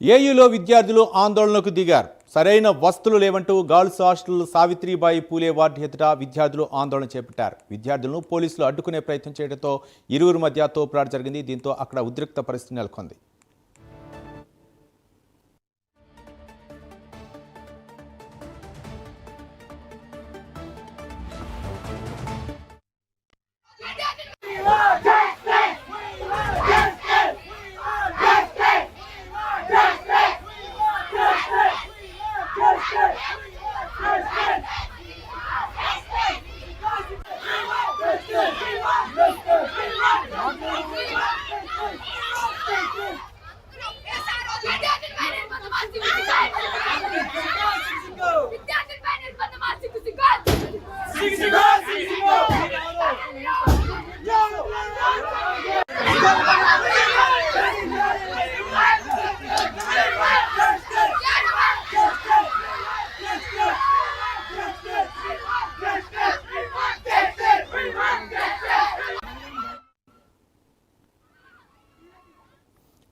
ఏయూలో విద్యార్థులు ఆందోళనకు దిగారు. సరైన వస్తువులు లేవంటూ girls hostel Savitribai Phule ward ఎదుట విద్యార్థులు ఆందోళన చేపట్టారు. విద్యార్థులను పోలీసులు అడ్డుకునే ప్రయత్నం చేయడంతో ఇరువురు మధ్య తోపులాట జరిగింది. దీంతో అక్కడ ఉద్రిక్త పరిస్థితి నెలకొంది.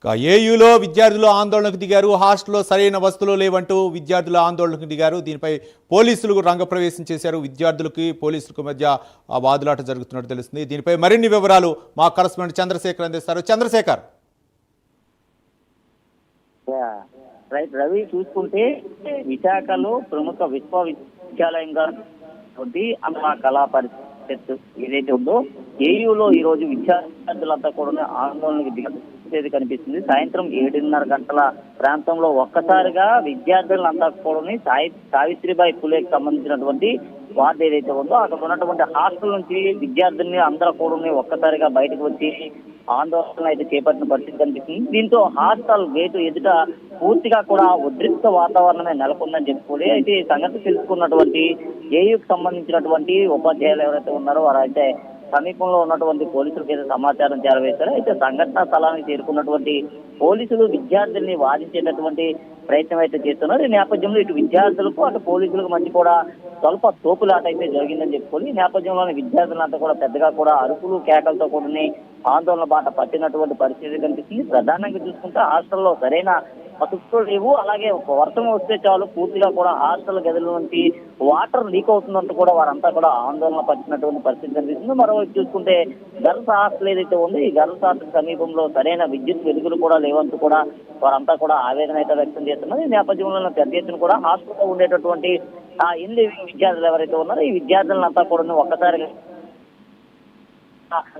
ఏయూలో విద్యార్థులు ఆందోళనకు దిగారు హాస్టల్లో సరైన వస్తువులు లేవంటూ విద్యార్థులు ఆందోళనకు దిగారు. దీనిపై పోలీసులు రంగప్రవేశం చేశారు. విద్యార్థులకి పోలీసులకు మధ్య వాదులాట జరుగుతున్నట్టు తెలుస్తుంది. దీనిపై మరిన్ని వివరాలు మా కరస్పాండెంట్ చంద్రశేఖర్ అందిస్తారు. చంద్రశేఖర్. రైట్. రవి చూసుకుంటే విశాఖలో ప్రముఖ విశ్వవిద్యాలయంగా ఉంది. అన్న కళా పరిషత్ ఏదైతే ఉందో ఏయూలో ఈ రోజు విద్యార్థులంతా కూడా ఆందోళనకు దిగారు. దిగేది కనిపిస్తుంది. సాయంత్రం ఏడున్నర గంటల ప్రాంతంలో ఒక్కసారిగా విద్యార్థులంతా కూడా సాయి సావిత్రిబాయి పులేకి సంబంధించినటువంటి వార్డు ఏదైతే ఉందో అక్కడ ఉన్నటువంటి హాస్టల్ నుంచి విద్యార్థుల్ని అందరూ కూడా ఒక్కసారిగా బయటకు వచ్చి ఆందోళన అయితే చేపట్టిన పరిస్థితి కనిపిస్తుంది. దీంతో హాస్టల్ గేటు ఎదుట పూర్తిగా కూడా ఉద్రిక్త వాతావరణమే నెలకొందని చెప్పుకోవాలి. అయితే ఈ సంగతి తెలుసుకున్నటువంటి ఏయుకు సంబంధించినటువంటి ఉపాధ్యాయులు ఎవరైతే ఉన్నారో వారైతే సమీపంలో ఉన్నటువంటి పోలీసులకు అయితే సమాచారం చేరవేశారు అయితే సంఘటనా స్థలానికి చేరుకున్నటువంటి పోలీసులు విద్యార్థుల్ని వాదించేటటువంటి ప్రయత్నం అయితే చేస్తున్నారు. ఈ నేపథ్యంలో ఇటు విద్యార్థులకు అటు పోలీసులకు మధ్య కూడా స్వల్ప తోపులాట అయితే జరిగిందని చెప్పుకోవాలి. ఈ నేపథ్యంలోని విద్యార్థులంతా కూడా పెద్దగా కూడా అరుపులు కేకలతో కూడిన ఆందోళన బాట పట్టినటువంటి పరిస్థితి కనిపిస్తుంది. ప్రధానంగా చూసుకుంటే హాస్టల్లో సరైన వసతులు లేవు అలాగే ఒక వర్షం వస్తే చాలు పూర్తిగా కూడా హాస్టల్ గదుల నుంచి వాటర్ లీక్ అవుతుందంటూ కూడా వారంతా కూడా ఆందోళన పరిచినటువంటి పరిస్థితి కనిపిస్తుంది. మరోవైపు చూసుకుంటే గర్ల్స్ హాస్టల్ ఏదైతే ఉందో ఈ గర్ల్స్ హాస్టల్ సమీపంలో సరైన విద్యుత్ వెలుగులు కూడా లేవంటూ కూడా వారంతా కూడా ఆవేదన అయితే వ్యక్తం చేస్తున్నారు ఈ నేపథ్యంలో పెద్ద ఎత్తున కూడా హాస్టల్లో ఉండేటటువంటి ఆ ఇన్ లివింగ్ విద్యార్థులు ఎవరైతే ఉన్నారో ఈ విద్యార్థులంతా కూడా ఒక్కసారిగా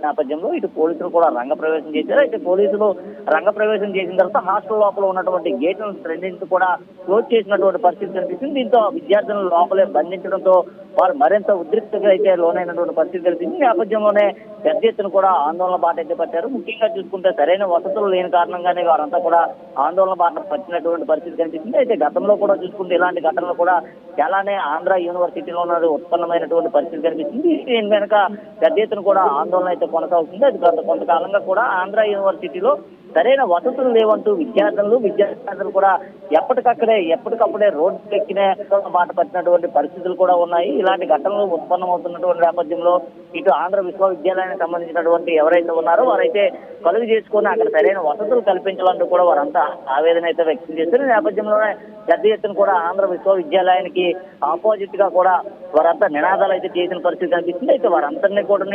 నేపథ్యంలో ఇటు పోలీసులు కూడా రంగప్రవేశం చేశారు. అయితే పోలీసులు రంగప్రవేశం చేసిన తర్వాత హాస్టల్ లోపల ఉన్నటువంటి గేట్లను రెండింటి కూడా క్లోజ్ చేసినటువంటి పరిస్థితి కనిపిస్తుంది. దీంతో విద్యార్థులను లోపలే బంధించడంతో వారు మరింత ఉద్రిక్తగా అయితే లోనైనటువంటి పరిస్థితి తెలిసింది నేపథ్యంలోనే పెద్ద ఎత్తున కూడా ఆందోళన బాట అయితే పట్టారు. ముఖ్యంగా చూసుకుంటే సరైన వసతులు లేని కారణంగానే వారంతా కూడా ఆందోళన బాట పట్టినటువంటి పరిస్థితి కనిపిస్తుంది. అయితే గతంలో కూడా చూసుకుంటే ఇలాంటి ఘటనలు కూడా చాలానే ఆంధ్ర యూనివర్సిటీలో ఉన్నది ఉత్పన్నమైనటువంటి పరిస్థితి కనిపిస్తుంది. దీని వెనుక పెద్ద ఎత్తున కూడా ఆందోళన అయితే కొనసాగుతుంది. అది గత కొంతకాలంగా కూడా ఆంధ్ర యూనివర్సిటీలో సరైన వసతులు లేవంటూ విద్యార్థులు విద్యార్థులు కూడా ఎప్పటికక్కడే ఎప్పటికప్పుడే రోడ్డు ఎక్కిన మాట పట్టినటువంటి పరిస్థితులు కూడా ఉన్నాయి. ఇలాంటి ఘటనలు ఉత్పన్నమవుతున్నటువంటి నేపథ్యంలో ఇటు ఆంధ్ర విశ్వవిద్యాలయానికి సంబంధించినటువంటి ఎవరైతే ఉన్నారో వారైతే కలుగు చేసుకొని అక్కడ సరైన వసతులు కల్పించాలంటూ కూడా వారంతా ఆవేదన అయితే వ్యక్తం చేశారు నేపథ్యంలోనే పెద్ద ఎత్తున కూడా ఆంధ్ర విశ్వవిద్యాలయానికి ఆపోజిట్గా కూడా వారంతా నినాదాలు అయితే చేసిన పరిస్థితి కనిపిస్తుంది. అయితే వారందరినీ కూడా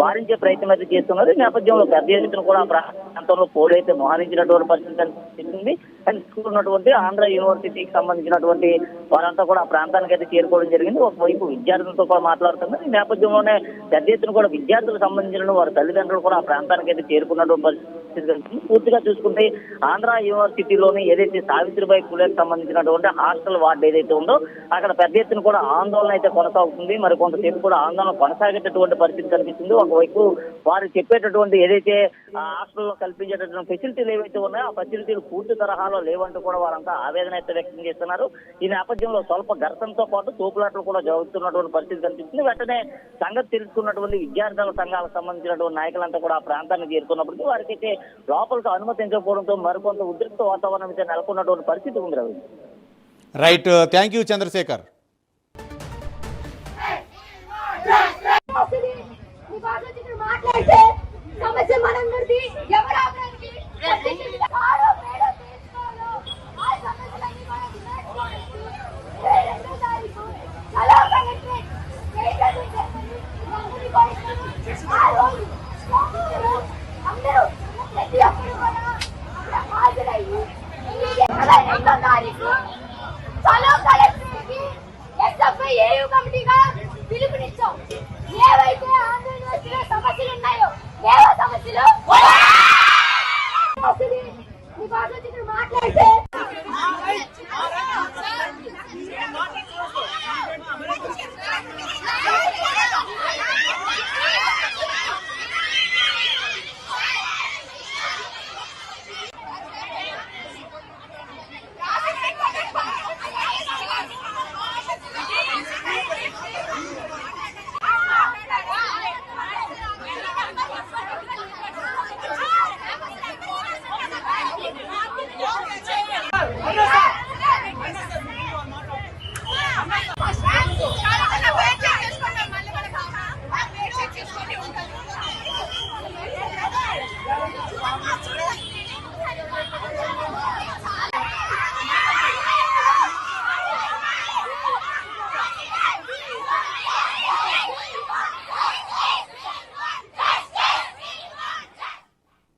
వారించే ప్రయత్నం అయితే చేస్తున్నారు. నేపథ్యంలో పెద్ద ఎత్తున కూడా ప్రాంతంలో పోలీ అయితే మోహరించినటువంటి పరిస్థితి కనిపిస్తుంది. అండ్ స్కూల్ ఉన్నటువంటి ఆంధ్ర యూనివర్సిటీకి సంబంధించినటువంటి వారంతా కూడా ఆ ప్రాంతానికి అయితే చేరుకోవడం జరిగింది. ఒకవైపు విద్యార్థులతో కూడా మాట్లాడుతున్నారు. ఈ నేపథ్యంలోనే పెద్ద ఎత్తున కూడా విద్యార్థులకు సంబంధించిన వారి తల్లిదండ్రులు కూడా ఆ ప్రాంతానికి అయితే చేరుకున్నటువంటి పరిస్థితి కనిపిస్తుంది పూర్తిగా చూసుకుంటే ఆంధ్ర యూనివర్సిటీలోని ఏదైతే సావిత్రిబాయి పూలేకి సంబంధించినటువంటి హాస్టల్ వార్డు ఏదైతే ఉందో అక్కడ పెద్ద ఎత్తున కూడా ఆందోళన అయితే కొనసాగుతుంది. మరి కొంతసేపు కూడా ఆందోళన కొనసాగేటటువంటి పరిస్థితి కనిపిస్తుంది. ఒకవైపు వారు చెప్పేటటువంటి ఏదైతే హాస్టల్ హాస్టల్లో కల్పించేటటువంటి ఫెసిలిటీలు ఏవైతే ఉన్నాయో ఆ ఫెసిలిటీలు పూర్తి తరహాలో లేవంటూ కూడా వారంతా ఆవేదన అయితే వ్యక్తం చేస్తున్నారు. ఈ నేపథ్యంలో స్వల్ప ఘర్షణతో పాటు తోపులాటలు కూడా జరుగుతున్నటువంటి పరిస్థితి కనిపిస్తుంది. వెంటనే సంగతి తెలుసుకున్నటువంటి విద్యార్థుల సంఘాలకు సంబంధించినటువంటి నాయకులంతా కూడా ఆ ప్రాంతాన్ని చేరుకున్నప్పటికీ వారికైతే లోపలికి అనుమతించకపోవడంతో మరికొంత ఉద్రిక్త వాతావరణం అయితే నెలకొన్నటువంటి పరిస్థితి ఉంది Ravi right thank you Chandrasekhar మాట్లాడితే తారీఖు. చలో కలెక్టర్కి ఎస్ఎఫ్ఐ ఏయూ కమిటీగా పిలుపునిచ్చాం. ఏవైతే ఆంధ్రప్రదేశ్లో సమస్యలు ఉన్నాయో ఏవో సమస్యలు